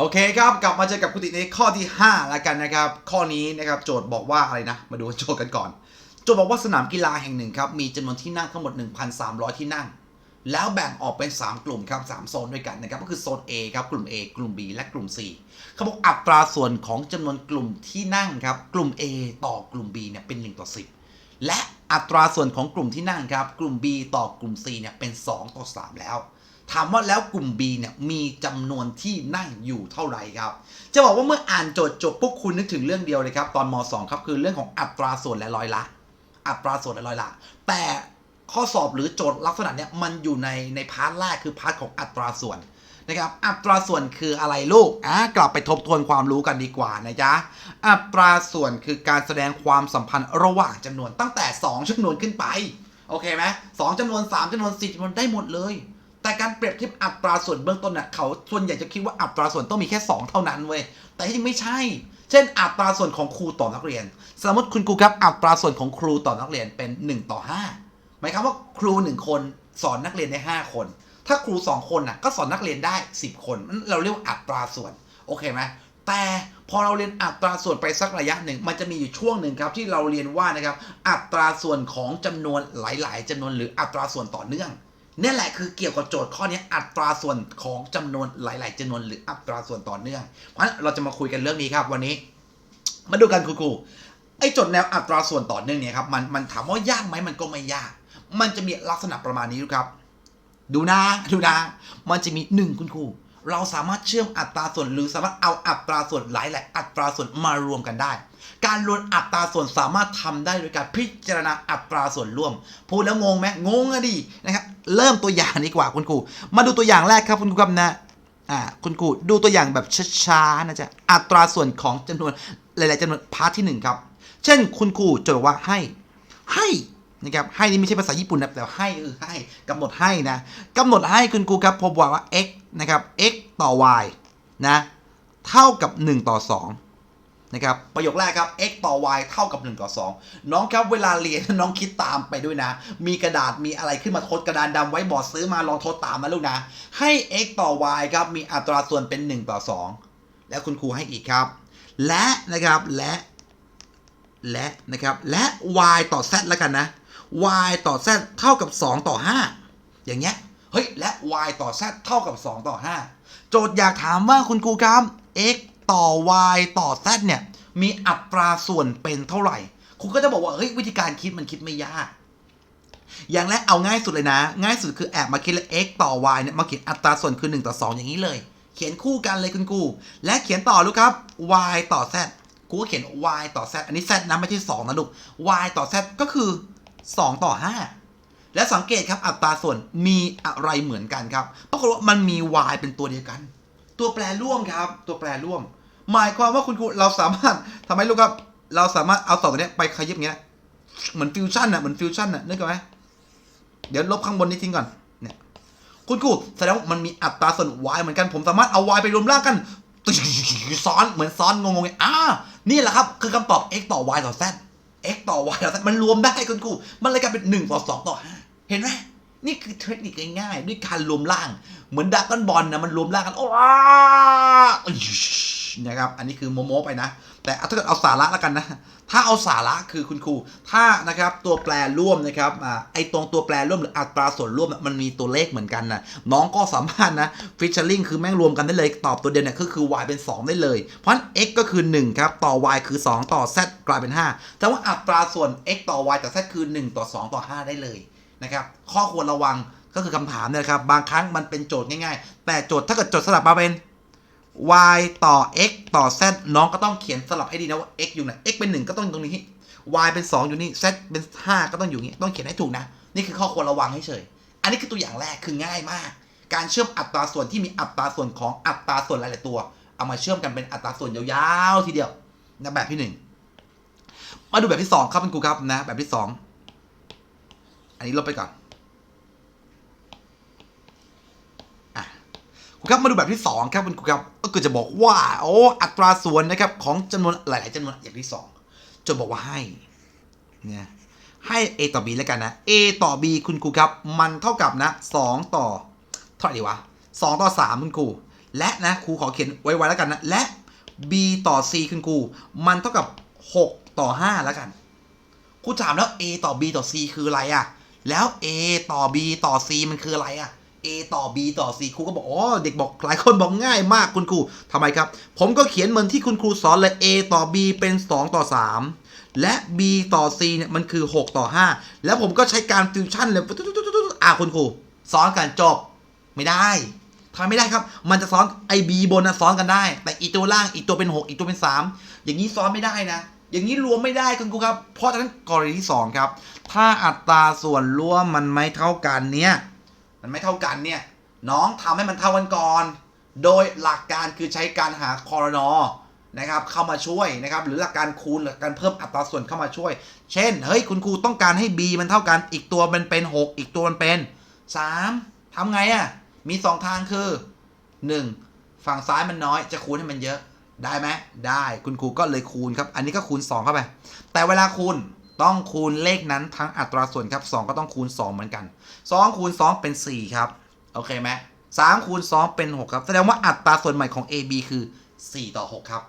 โอเคครับ กลับมาเจอกับคุณติในข้อที่ 5 แล้วกันนะครับ ข้อนี้นะครับโจทย์บอกว่าอะไรนะ มาดูโจทย์กันก่อน โจทย์บอกว่าสนามกีฬาแห่งหนึ่งครับมีจำนวนที่นั่งทั้งหมด 1,300 ที่นั่ง แล้วแบ่งออกเป็น 3 กลุ่มครับ3โซนด้วยกันนะครับก็คือโซน A ครับกลุ่ม A กลุ่ม B และกลุ่ม C เขาบอกอัตราส่วนของจำนวนกลุ่มที่นั่งครับกลุ่ม A ต่อกลุ่ม B เนี่ยเป็น 1 ต่อ 10 และอัตราส่วนของกลุ่มที่นั่งครับกลุ่ม B ต่อกลุ่ม C เนี่ยเป็น 2 ต่อ 3 แล้ว ถามว่าแล้วกลุ่ม B เนี่ยมีจำนวนที่นั่งอยู่เท่าไหร่ครับ จะบอกว่าเมื่ออ่านโจทย์จบปุ๊บคุณนึกถึงเรื่องเดียวเลยครับ ตอนม .2 ครับคือเรื่องของอัตราส่วนและร้อยละ อัตราส่วนและร้อยละ แต่ข้อสอบหรือโจทย์ลักษณะเนี้ยมันอยู่ในในพาร์ทแรกคือพาร์ทของอัตราส่วนนะครับอัตราส่วนคืออะไรลูกอะกลับไปทบทวนความรู้กันดีกว่านะจ๊ะอัตราส่วนคือการแสดงความสัมพันธ์ระหว่างจำนวนตั้งแต่ 2จำนวนขึ้นไป โอเคไหมสองจำนวน 3จำนวน 4จำนวนได้หมดเลย แต่การเปรียบเทียบอัตราส่วนเบื้องต้นน่ะเขาส่วนใหญ่จะคิดว่าอัตราส่วนต้องมีแค่ 2 เท่านั้นเว้ยแต่ที่จริงไม่ใช่ เช่น อัตราส่วนของครูต่อนักเรียน สมมติคุณครูครับอัตราส่วนของครูต่อนักเรียนเป็น 1 ต่อ 5 หมายความว่าครู 1 คนสอนนักเรียนได้ 5 คน ถ้าครู 2 คนน่ะก็สอนนักเรียนได้ 10 คนนั่นเราเรียกว่าอัตราส่วนโอเคไหมแต่พอเราเรียนอัตราส่วนไปสักระยะหนึ่ง มันจะมีอยู่ช่วงหนึ่งครับที่เราเรียนว่านะครับอัตราส่วนของจำนวนหลาย ๆจำนวนหรืออัตราส่วนต่อเนื่อง นี่แหละคือเกี่ยวกับโจทย์ข้อนี้อัตราส่วนของจำนวนหลาย ๆจำนวนหรืออัตราส่วนต่อเนื่อง เพราะฉะนั้นเราจะมาคุยกันเรื่องนี้ครับวันนี้ มาดูกันครูๆไอ้โจทย์แนวอัตราส่วนต่อเนื่องเนี่ยครับมันมันถามว่ายากไหมมันก็ไม่ยาก มันจะมีลักษณะประมาณนี้ครับ ดูนะดูนะ มันจะมีหนึ่งคุณครูเราสามารถเชื่อมอัตราส่วนหรือสามารถเอาอัตราส่วนหลายๆอัตราส่วนมารวมกันได้ การรวมอัตราส่วนสามารถทำได้โดยการพิจารณาอัตราส่วนร่วม พูดแล้วงงไหมงงอะดินะครับเริ่มตัวอย่างดีกว่าคุณครู มาดูตัวอย่างแรกครับคุณครูครับนะอ่าคุณครูดูตัวอย่างแบบช้าๆนะจ๊ะอัตราส่วนของจำนวนหลายๆจำนวนพาร์ทที่หนึ่งครับ เช่นคุณครูจะบอกว่าให้ให้นะครับให้นี่ไม่ใช่ภาษาญี่ปุ่นนะแต่ให้เออให้กำหนดให้นะกำหนดให้คุณครูครับผมบว่า x นะครับ x ต่อ y นะเท่ากับ 1 ต่อ 2 นะครับประโยคแรกครับ x ต่อ y เท่ากับ 1 ต่อ 2 น้องครับเวลาเรียนน้องคิดตามไปด้วยนะ มีกระดาษมีอะไรขึ้นมาทดกระดานดำไว้บอร์ดซื้อมาลองทดตามนะลูกนะ ให้ x ต่อ y ครับมีอัตราส่วนเป็น 1 ต่อ 2 แล้วคุณครูให้อีกครับ และนะครับและและนะครับและ y ต่อ z แล้วกันนะ y ต่อ z เท่ากับ 2 ต่อ 5 อย่างเงี้ยเฮ้ยและ y ต่อ z เท่ากับ 2 ต่อ 5 โจทย์อยากถามว่าคุณครูครับ x ต่อ y ต่อ z เนี่ย มีอัตราส่วนเป็นเท่าไหร่ครูก็จะบอกว่า เฮ้ย วิธีการคิดมันคิดไม่ยาก อย่างแรกเอาง่ายสุดเลยนะ ง่ายสุดคือแอบมาคิดเลย x ต่อ y เนี่ยมาเขียนอัตราส่วนคือ 1 ต่อ 2 อย่างนี้เลย เขียนคู่กันเลยคุณครูและเขียนต่อลูกครับ y ต่อ z ครูก็เขียน y ต่อ z อันนี้ z นะไม่ใช่ 2 นะลูก y ต่อ z ก็คือ 2 ต่อ 5 และสังเกตครับอัตราส่วนมีอะไรเหมือนกันครับ ปรากฏว่ามันมี y เป็นตัวเดียวกัน ตัวแปรร่วมครับ ตัวแปรร่วม หมายความว่าคุณครูเราสามารถทำให้ลูกครับ เราสามารถเอาสองตัวนี้ไปขยิบเงี้ยเหมือนฟิวชั่นอะเหมือนฟิวชั่นอะนึกไหมเดี๋ยวลบข้างบนนี้ทิ้งก่อนเนี่ยคุณครูแสดงว่ามันมีอัตราส่วน y เหมือนกัน ผมสามารถเอา y ไปรวมร่างกันซ้อนเหมือนซ้อนงงๆไงอ่านี่แหละครับ คือคำตอบ x ต่อ y ต่อ z x ต่อ y ต่อ z มันรวมได้คุณครูมันเลยกลายเป็น1ต่อ2ต่อ5เห็นไหมนี่คือเทคนิคง่ายๆ ด้วยการรวมร่าง เหมือนดักกันบอลนะมันรวมร่างกัน โอ้ นะครับ อันนี้คือโมโมไปนะ แต่ถ้าเกิดเอาสาระแล้วกันนะ ถ้าเอาสาระคือคุณครู ถ้านะครับตัวแปรร่วมนะครับอไอตรงตัวแปรร่วมหรืออัตราส่วนร่วมน่ะมันมีตัวเลขเหมือนกันนะน้องก็สามารถนะฟิชเชอร์ลิงคือแม่งรวมกันได้เลยตอบตัวเดียวเนี่ยก็คือ y เป็น 2 ได้เลย เพราะะ x ก็คือ 1 ครับ ต่อ y คือ 2 ต่อ z กลายเป็น 5 แต่ว่าอัตราส่วน x ต่อ y ต่อ z คือ 1 ต่อ 2 ต่อ 5 ได้เลยนะครับ ข้อควรระวังก็คือคำถามเนี่ยครับ บางครั้งมันเป็นโจทย์ง่ายๆ แต่โจทย์ถ้าเกิดโจทย์สลับมาเป็น y ต่อ x ต่อ z น้องก็ต้องเขียนสลับให้ดีนะว่า x อยู่ไหน x เป็น 1 ก็ต้องอยู่ตรงนี้ y เป็น 2 อยู่นี่ z เป็น 5 ก็ต้องอยู่นี้ ต้องเขียนให้ถูกนะ นี่คือข้อควรระวังให้เฉย อันนี้คือตัวอย่างแรกคือง่ายมาก การเชื่อมอัตราส่วนที่มีอัตราส่วนของอัตราส่วนหลาย ๆ ตัว เอามาเชื่อมกันเป็นอัตราส่วนยาวๆทีเดียวนะแบบที่หนึ่งมาดูแบบที่สองครับคุณครูครับนะ แบบที่สองอันนี้ลบไปก่อน คุณครับมาดูแบบที่ 2 ครับคุณครูครับก็คือจะบอกว่า โอ้อัตราส่วนนะครับของจำนวนหลาย ๆจำนวนอย่างที่2จะบอกว่าให้เนี่ยให้ a ต่อ b แล้วกันนะ a ต่อ b คุณครูครับ มันเท่ากับนะ 2 ต่อเท่าไหร่ดีวะ2ต่อ 3 คุณครูและนะครูขอเขียนไว้ๆแล้วกันนะและ b ต่อ c คุณครูมันเท่ากับ 6 ต่อ 5 แล้วกันครูถามแล้ว a ต่อ b ต่อ c คืออะไรอะแล้ว a ต่อ b ต่อ c มันคืออะไรอะ a ต่อ b ต่อ c ครูก็บอกอ๋อเด็กบอกหลายคนบอกง่ายมากคุณครูทำไมครับ ผมก็เขียนเหมือนที่คุณครูสอนเลย a ต่อ b เป็น 2 ต่อ 3 และ b ต่อ c เนี่ยมันคือ 6 ต่อ 5 แล้วผมก็ใช้การฟิวชั่นเลยอ่าคุณครูซ้อนกันจบไม่ได้ทำไม่ได้ครับ มันจะซ้อนไอบีบนนะซ้อนกันได้ แต่อีตัวล่างอีตัวเป็น 6 อีตัวเป็น 3 อย่างนี้ซ้อนไม่ได้นะ อย่างนี้รวมไม่ได้คุณครูครับ เพราะฉะนั้นกรณีที่ 2 ครับ ถ้าอัตราส่วนรวมมันไม่เท่ากันเนี่ย มันไม่เท่ากันเนี่ย น้องทำให้มันเท่ากันก่อน โดยหลักการคือใช้การหาคอรนอนะครับเข้ามาช่วยนะครับ หรือหลักการคูณหรือการเพิ่มอัตราส่วนเข้ามาช่วย เช่น เฮ้ยคุณครูต้องการให้ b มันเท่ากันอีกตัวมันเป็น 6 อีกตัวมันเป็น 3ทำไงอะ่ะมี 2 ทางคือ 1. ฝั่งซ้ายมันน้อยจะคูณให้มันเยอะได้ไหมได้คุณครูก็เลยคูณครับ อันนี้ก็คูณ 2 เข้าไป แต่เวลาคูณ ต้องคูณเลขนั้นทั้งอัตราส่วนครับ 2 ก็ต้องคูณ 2 เหมือนกัน 2 คูณ 2 เป็น 4 ครับ โอเคไหม3คูณ 2 เป็น 6 ครับ แสดงว่าอัตราส่วนใหม่ของ AB คือ 4 ต่อ 6 ครับ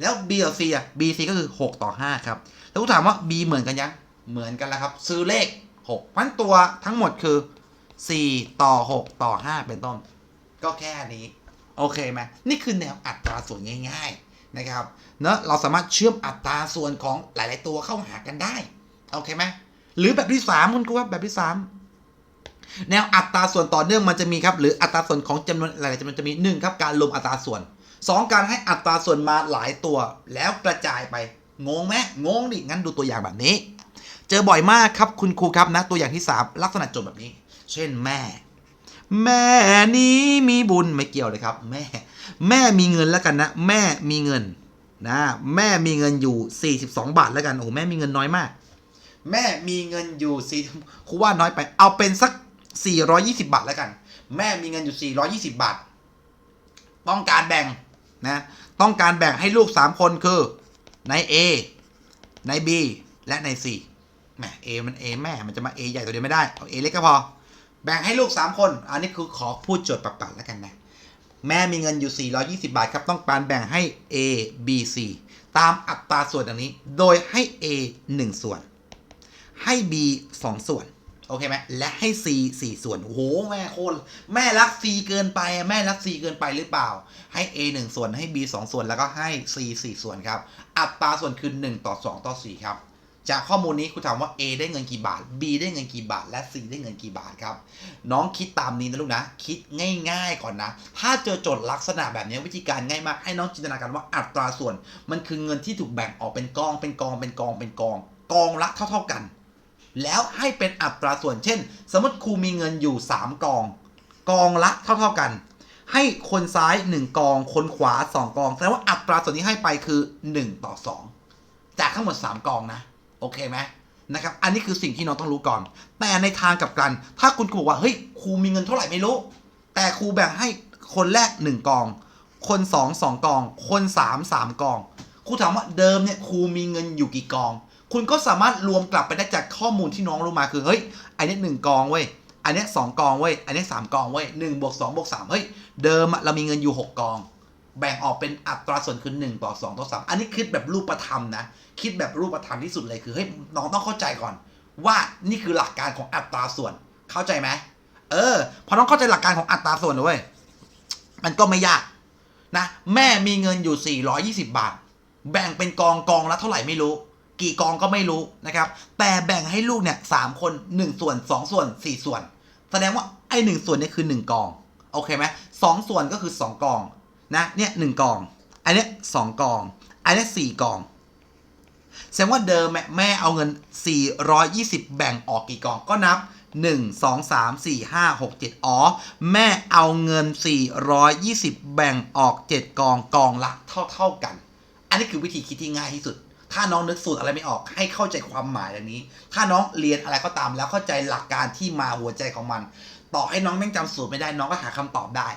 แล้ว B ต่อ C อะ B C ก็คือ 6 ต่อ 5 ครับ แล้วกูถามว่า B เหมือนกันยัง เหมือนกันแล้วครับ ซื้อเลข6พันตัวทั้งหมดคือ 4 ต่อ 6 ต่อ 5 เป็นต้น ก็แค่นี้ โอเคไหมนี่คือแนวอัตราส่วนง่าย ๆ นะครับเนอะเราสามารถเชื่อมอัตราส่วนของหลาย ๆ ตัวเข้าหากันได้โอเคไหมหรือแบบที่3คุณครูครับแบบที่ 3 แนวอัตราส่วนต่อเนื่องมันจะมีครับ หรืออัตราส่วนของจำนวนหลายๆจำนวนจะมีหนึ่งครับการรวมอัตราส่วน 2 การให้อัตราส่วนมาหลายตัว แล้วกระจายไปงงไหมงงดิงั้นดูตัวอย่างแบบนี้ เจอบ่อยมากครับคุณครูครับนะตัวอย่างที่ 3 ลักษณะโจทย์แบบนี้ เช่นแม่ แม่นี้มีบุญไม่เกี่ยวเลยครับ แม่ แม่มีเงินแล้วกันนะ แม่มีเงินนะแม่มีเงินอยู่ 42 บาทแล้วกันโอ้แม่มีเงินน้อยมาก แม่มีเงินอยู่สี่ครูว่าน้อยไป เอาเป็นสัก 420 บาทแล้วกัน แม่มีเงินอยู่ 420 บาท ต้องการแบ่งนะต้องการแบ่งให้ลูก 3 คนคือใน A ใน B และใน C แหม A มัน A แม่มันจะมา A ใหญ่ตัวเดียวไม่ได้เอา A เล็กก็พอ แบ่งให้ลูก 3 คน อันนี้คือขอพูดโจทย์ปรับๆแล้วกันนะ แม่มีเงินอยู่ 420 บาทครับ ต้องการแบ่งให้ A B C ตามอัตราส่วนดังนี้ โดยให้ A 1 ส่วน ให้ B 2 ส่วน โอเคไหม และให้ C 4 ส่วน โอ้โห แม่โคตแม่รัก C เกินไป แม่รัก C เกินไปหรือเปล่า ให้ A 1 ส่วน ให้ B 2 ส่วน แล้วก็ให้ C 4 ส่วนครับ อัตราส่วนคือ 1 ต่อ 2 ต่อ 4 ครับ จากข้อมูลนี้คุณถามว่า A ได้เงินกี่บาท B ได้เงินกี่บาท และ C ได้เงินกี่บาทครับ น้องคิดตามนี้นะลูกนะ คิดง่าย ๆ ก่อนนะ ถ้าเจอโจทย์ลักษณะแบบนี้วิธีการง่ายมาก ให้น้องจินตนาการว่าอัตราส่วน มันคือเงินที่ถูกแบ่งออกเป็นกอง เป็นกอง เป็นกอง เป็นกอง กองละเท่า ๆกัน แล้วให้เป็นอัตราส่วน เช่น สมมติครูมีเงินอยู่ 3 กอง กองละเท่า ๆกัน ให้คนซ้าย 1 กอง คนขวา 2 กอง แสดงว่าอัตราส่วนที่ให้ไปคือ 1 ต่อ 2 จากทั้งหมด 3 กองนะ โอเคไหมนะครับ อันนี้คือสิ่งที่น้องต้องรู้ก่อน แต่ในทางกลับกัน ถ้าคุณครูบอกว่า เฮ้ย ครูมีเงินเท่าไหร่ไม่รู้ แต่ครูแบ่งให้คนแรก 1 กอง คน2 2กอง คน3 3กอง ครูถามว่าเดิมเนี่ยครูมีเงินอยู่กี่กอง คุณก็สามารถรวมกลับไปได้จากข้อมูลที่น้องรู้มาคือ เฮ้ย อันนี้หนึ่งกองเว้ย อันนี้สองกองเว้ย อันนี้สามกองเว้ยหนึ่งบวกสองบวกสามเฮ้ย เดิมเรามีเงินอยู่หกกอง แบ่งออกเป็นอัตราส่วนคือ1ต่อ2ต่อ3อันนี้คิดแบบรูปธรรมนะ คิดแบบรูปธรรมที่สุดเลยคือเฮ้ยน้องต้องเข้าใจก่อน ว่านี่คือหลักการของอัตราส่วน เข้าใจไหมเออพอน้องเข้าใจหลักการของอัตราส่วนด้วยมันก็ไม่ยากนะแม่มีเงินอยู่ 420 บาท แบ่งเป็นกองกองละเท่าไหร่ไม่รู้ กี่กองก็ไม่รู้นะครับ แต่แบ่งให้ลูกเนี่ยสามคน 1 ส่วน 2 ส่วน 4 ส่วน แสดงว่าไอ้หนึ่งส่วนนี่คือ 1 กอง โอเคไหมสองส่วนก็คือ 2 กอง นะเนี่ยหนึ่งกอง อันเนี้ยสองกอง อันเนี้ยสี่กอง แสดงว่าเดิมแม่เอาเงิน 420 แบ่งออกกี่กองก็นับ 1 2 3 4 5 6 7อ๋อแม่เอาเงิน 420 แบ่งออก 7 กองกองละเท่าเท่ากัน อันนี้คือวิธีคิดที่ง่ายที่สุดถ้าน้องนึกสูตรอะไรไม่ออกให้เข้าใจความหมายอย่างนี้ ถ้าน้องเรียนอะไรก็ตามแล้วเข้าใจหลักการที่มาหัวใจของมัน ต่อให้น้องแม่งจำสูตรไม่ได้น้องก็หาคำตอบได้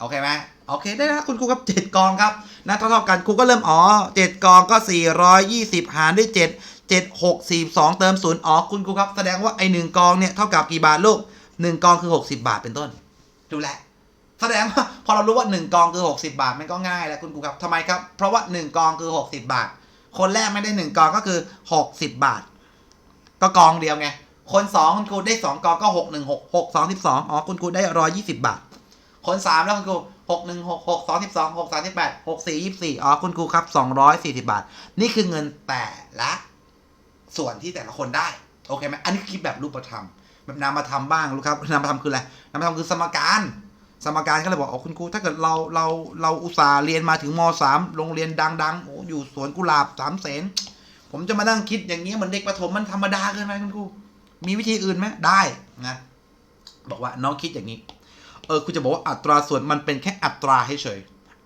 โอเคไหมโอเคได้แล้วคุณครูครับเจ็ดกองครับนะเท่าๆกันครูก็เริ่มอ๋อเจ็ดกองก็สี่ร้อยยี่สิบหารด้วยเจ็ดเจ็ดหกสี่สองเติมศูนย์อ๋อคุณครูครับ แสดงว่าไอหนึ่งกองเนี่ยเท่ากับกี่บาทลูกหนึ่งกองคือหกสิบาทเป็นต้นดูแลแสดงว่าพอเรารู้ว่า 1 กองคือ 60 บาทมันก็ง่ายแล้วคุณครูครับทำไมครับ เพราะว่า 1 กองคือ 60 บาท คนแรกไม่ได้ 1 กองก็คือ 60 บาท ก็กองเดียวไงคน2คุณครูได้ 2 กองก็ 6 1 6 6 2 12อ๋อคุณครูได้ 120 บาท คน3แล้วคุณครู6 1 6 6 2 12 6 38 6 4 24อ๋อคุณครูครับ240บาท นี่คือเงินแต่ละส่วนที่แต่ละคนได้ โอเคไหมอันนี้คิดแบบรูปธรรม แบบนามธรรมบ้างรู้ครับนามธรรมคืออะไรนามธรรมคือสมการ สมการก็เลยบอกอ๋อคุณครูถ้าเกิดเราเราเราอุตส่าห์เรียนมาถึงมสามโรงเรียนดังๆโอ้อยู่สวนกุหลาบสามเสนผมจะมานั่งคิดอย่างนี้เหมือนเด็กประถมมันธรรมดาเกินไปคุณครูมีวิธีอื่นไหมได้นะบอกว่าน้องคิดอย่างนี้ เออคุณจะบอกว่าอัตราส่วนมันเป็นแค่อัตราให้เฉย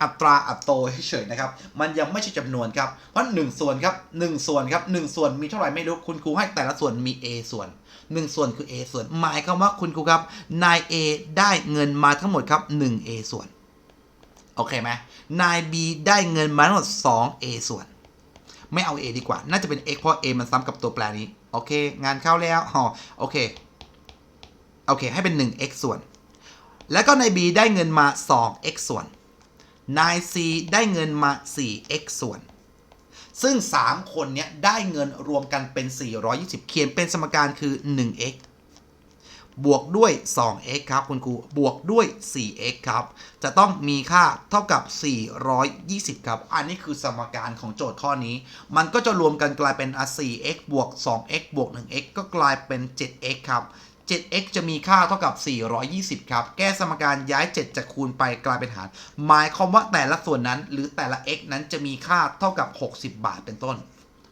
อัตราอัตโตเฉยนะครับ มันยังไม่ใช่จำนวนครับ เพราะหนึ่งส่วนครับหนึ่งส่วนครับหนึ่งส่วนมีเท่าไหร่ไม่รู้ คุณครูให้แต่ละส่วนมี a ส่วนหนึ่งส่วนคือ a ส่วน หมายความว่าคุณครูครับ นาย a ได้เงินมาทั้งหมดครับ 1 a ส่วน โอเคไหมนาย b ได้เงินมาทั้งหมด 2 a ส่วน ไม่เอา a ดีกว่า น่าจะเป็น x เพราะ a มันซ้ำกับตัวแปรนี้ โอเค งานเข้าแล้วอ๋อโอเค โอเค ให้เป็น 1x ส่วน แล้วก็นาย b ได้เงินมา 2x ส่วน นาย c ได้เงินมา 4x ส่วน ซึ่ง 3 คนเนี้ยได้เงินรวมกันเป็น 420 เขียนเป็นสมการคือ 1x บวกด้วย 2x ครับคุณครู บวกด้วย 4x ครับ จะต้องมีค่าเท่ากับ 420 ครับ อันนี้คือสมการของโจทย์ข้อนี้ มันก็จะรวมกันกลายเป็นอะ 4x บวก 2x บวก 1x ก็กลายเป็น 7x ครับ 7x จะมีค่าเท่ากับ 420 ครับ แก้สมการย้าย 7 จากคูณไปกลายเป็นหาร หมายความว่าแต่ละส่วนนั้น หรือแต่ละ x นั้นจะมีค่าเท่ากับ 60 บาทเป็นต้น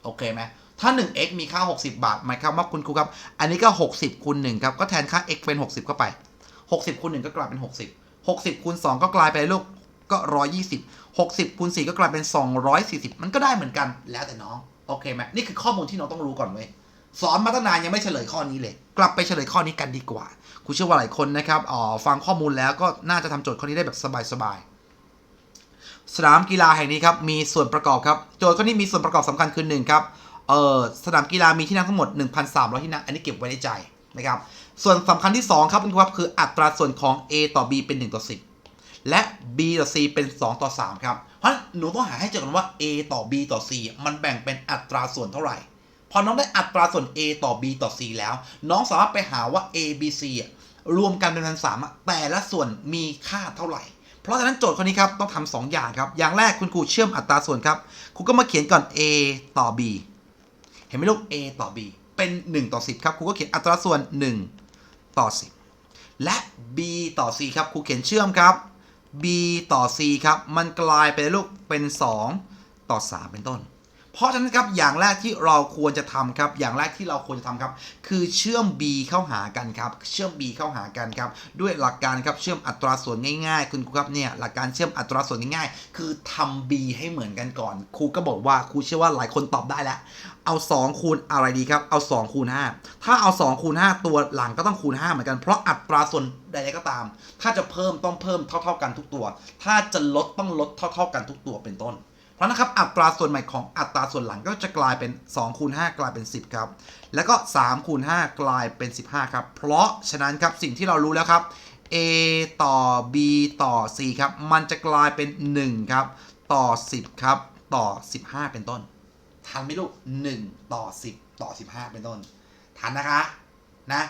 โอเคไหมถ้า 1x มีค่า 60 บาท หมายความว่าคุณครูครับ อันนี้ก็ 60คูณ1ครับ ก็แทนค่า x เป็น 60 เข้าไป 60คูณ1ก็กลายเป็น 60 60คูณ2ก็กลายเป็นลูกก็ 120 60คูณ4ก็กลายเป็น 240 มันก็ได้เหมือนกัน แล้วแต่น้อง โอเคไหมนี่คือข้อมูลที่น้องต้องรู้ก่อนเว้ย สอนมาตั้งนานยังไม่เฉลยข้อนี้เลย กลับไปเฉลยข้อนี้กันดีกว่าครูเชื่อว่าหลายคนนะครับอ๋อฟังข้อมูลแล้วก็น่าจะทำโจทย์ข้อนี้ได้แบบสบายๆสนามกีฬาแห่งนี้ครับมีส่วนประกอบครับโจทย์ข้อนี้มีส่วนประกอบสำคัญคือหนึ่งครับเออสนามกีฬามีที่นั่งทั้งหมด 1,300 ที่นั่งอันนี้เก็บไว้ในใจนะครับส่วนสำคัญที่ 2 ครับคุณครับคืออัตราส่วนของ A ต่อ B เป็น 1 ต่อ 10 และ B ต่อ C เป็น 2 ต่อ 3 ครับ เพราะหนูต้องหาให้เจอกันว่า A ต่อ B ต่อ C มันแบ่งเป็นอัตราส่วนเท่าไหร่ พอน้องได้อัตราส่วน A ต่อ B ต่อ C แล้ว น้องสามารถไปหาว่า A B C รวมกันเป็นพันสามแต่ละส่วนมีค่าเท่าไหร่ เพราะฉะนั้นโจทย์ข้อนี้ครับต้องทำสองอย่างครับ อย่างแรกคุณครูเชื่อมอัตราส่วนครับครูก็มาเขียนก่อน A ต่อ B เห็นไหมลูก A ต่อ B เป็น 1 ต่อ 10ครับครูก็เขียนอัตราส่วน 1 ต่อ 10 และ B ต่อ C ครับครูเขียนเชื่อมครับ B ต่อ C ครับ มันกลายเป็นลูกเป็น 2 ต่อ 3 เป็นต้น เพราะฉะนั้นครับอย่างแรกที่เราควรจะทำครับ อย่างแรกที่เราควรจะทำครับ คือเชื่อม b เข้าหากันครับ เชื่อม b เข้าหากันครับ ด้วยหลักการครับเชื่อมอัตราส่วนง่ายๆ คุณครูครับเนี่ยหลักการเชื่อมอัตราส่วนง่ายๆ คือทำ b ให้เหมือนกันก่อน ครูก็บอกว่าครูเชื่อว่าหลายคนตอบได้แล้ว เอา 2 คูณอะไรดีครับ เอา 2 คูณ 5 ถ้าเอา 2 คูณ 5 ตัวหลังก็ต้องคูณ 5 เหมือนกัน เพราะอัตราส่วนใดๆก็ตาม ถ้าจะเพิ่มต้องเพิ่มเท่า ๆกันทุกตัว ถ้าจะลดต้องลดเท่า ๆกันทุกตัวเป็นต้น ราะนะครับอัตราส่วนใหม่ของอัตราส่วนหลังก็จะกลายเป็น2คูณ5กลายเป็น 10 ครับ แล้วก็3คูณ5กลายเป็น 15 ครับ เพราะฉะนั้นครับสิ่งที่เรารู้แล้วครับ a ต่อ b ต่อ c ครับ มันจะกลายเป็น 1 ครับ ต่อ 10 ครับ ต่อ 15 เป็นต้น ทันไหมลูก 1 ต่อ 10 ต่อ 15 เป็นต้น ทันนะคะ นะ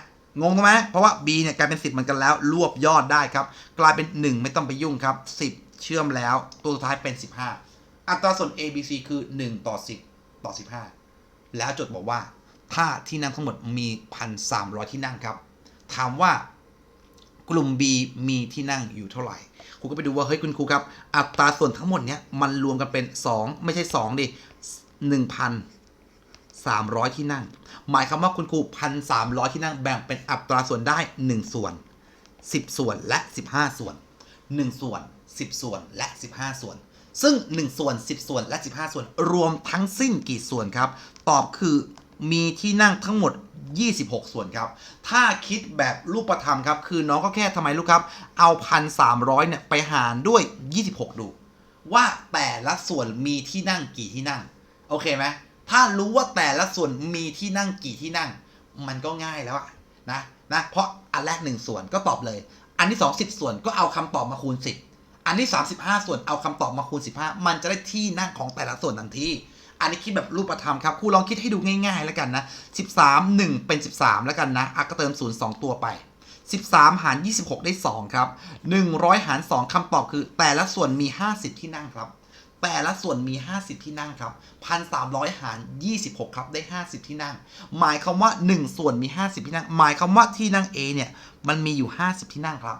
งงไหมเพราะว่า b เนี่ยกลายเป็น 10 เหมือนกันแล้ว รวบยอดได้ครับ กลายเป็น 1 ไม่ต้องไปยุ่งครับ 10 เชื่อมแล้ว ตัวสุดท้ายเป็น 15 อัตราส่วน A B C คือ 1 ต่อ 10 ต่อ 15 แล้วโจทย์บอกว่า ถ้าที่นั่งทั้งหมดมี 1,300 ที่นั่งครับ ถามว่ากลุ่ม B มีที่นั่งอยู่เท่าไหร่ครูก็ไปดูว่าเฮ้ยคุณครูครับ อัตราส่วนทั้งหมดเนี้ยมันรวมกันเป็น 2 ไม่ใช่ 2 ดิ 1,300 ที่นั่ง หมายความว่าคุณครู 1,300 ที่นั่งแบ่งเป็นอัตราส่วนได้ 1 ส่วน 10 ส่วนและ 15 ส่วน 1 ส่วน 10 ส่วนและ 15 ส่วน ซึ่ง 1 ส่วน 10 ส่วนและ 15 ส่วน รวมทั้งสิ้นกี่ส่วนครับ ตอบคือมีที่นั่งทั้งหมด 26 ส่วนครับ ถ้าคิดแบบรูปธรรมครับ คือน้องก็แค่ทำไมลูกครับ เอา 1,300 เนี่ย ไปหารด้วย 26 ดู ว่าแต่ละส่วนมีที่นั่งกี่ที่นั่ง โอเคไหมถ้ารู้ว่าแต่ละส่วนมีที่นั่งกี่ที่นั่ง มันก็ง่ายแล้วอะนะนะ เพราะอันแรกหนึ่งส่วนก็ตอบเลย อันที่ 2 10 ส่วนก็เอาคำตอบมาคูณ 10 อันที่ 35 ส่วนเอาคำตอบมาคูณ 15 มันจะได้ที่นั่งของแต่ละส่วนทันที อันนี้คิดแบบรูปธรรมครับครูลองคิดให้ดูง่ายๆแล้วกันนะ 13 1 เป็น 13 แล้วกันนะอะก็เติม 0 2 ตัวไป 13 หาร 26 ได้ 2 ครับ 100 หาร 2คำตอบคือแต่ละส่วนมี 50 ที่นั่งครับ แต่ละส่วนมี 50 ที่นั่งครับ1,300 หาร 26 ครับได้ 50 ที่นั่ง หมายความว่า 1 ส่วนมี 50 ที่นั่ง หมายความว่าที่นั่ง A เนี่ยมันมีอยู่ 50 ที่นั่งครับ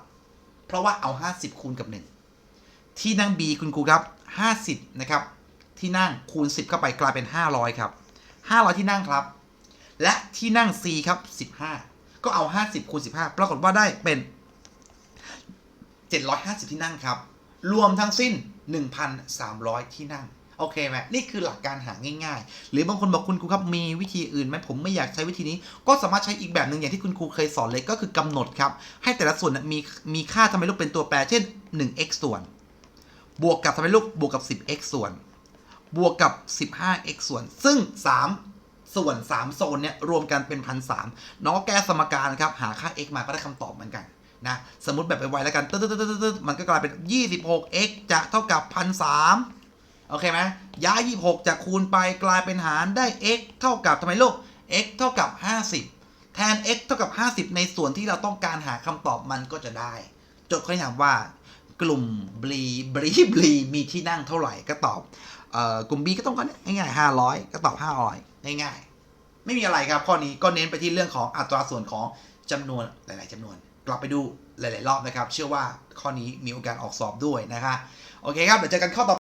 เพราะว่าเอา 50 คูณกับ 1 ที่นั่ง B คุณครูครับ 50 นะครับ ที่นั่งคูณ 10 เข้าไปกลายเป็น 500 ครับ 500 ที่นั่งครับ และที่นั่ง C ครับ 15 ก็เอา 50 คูณ 15 ปรากฏว่าได้เป็น 750 ที่นั่งครับ รวมทั้งสิ้น 1,300 ที่นั่ง โอเคไหมนี่คือหลักการหาง่าย ๆ หรือบางคนบอกคุณครูครับ มีวิธีอื่นไหมผมไม่อยากใช้วิธีนี้ ก็สามารถใช้อีกแบบหนึ่งอย่างที่คุณครูเคยสอนเลยก็คือกำหนดครับ ให้แต่ละส่วนมีมีค่าทำให้ลูกเป็นตัวแปร เช่น 1x ส่วน บวกกับทำให้ลูกบวกกับ 10x ส่วน บวกกับ 15x ส่วน ซึ่ง 3 ส่วน 3 โซนเนี่ยรวมกันเป็นพันสามน้องแก้สมการครับหาค่า x มาก็ได้คำตอบเหมือนกันนะสมมติแบบไปไวๆแล้วกันตึ๊ดตึ๊ดตึ๊ดตึ๊ดตึ๊ดมันก็กลายเป็น 26x จะเท่ากับพันสามโอเคไหมย้าย 26 จากคูณไปกลายเป็นหารได้ x เท่ากับทำไมลูก x เท่ากับ 50 แทน x เท่ากับ 50 ในส่วนที่เราต้องการหาคำตอบมันก็จะได้จทย์เขาถามว่า กลุ่มบลีบลีบลีมีที่นั่งเท่าไหร่ก็ตอบเอ่อกลุ่ม B ก็ต้องก็ง่ายๆ500ก็ตอบห้าร้อยง่ายๆ ไม่มีอะไรครับข้อนี้ก็เน้นไปที่เรื่องของอัตราส่วนของจำนวนหลาย ๆจำนวน กลับไปดูหลาย ๆ รอบนะครับ เชื่อว่าข้อนี้มีโอกาสออกสอบด้วยนะคะ โอเคครับ เดี๋ยวเจอกันข้อต่อ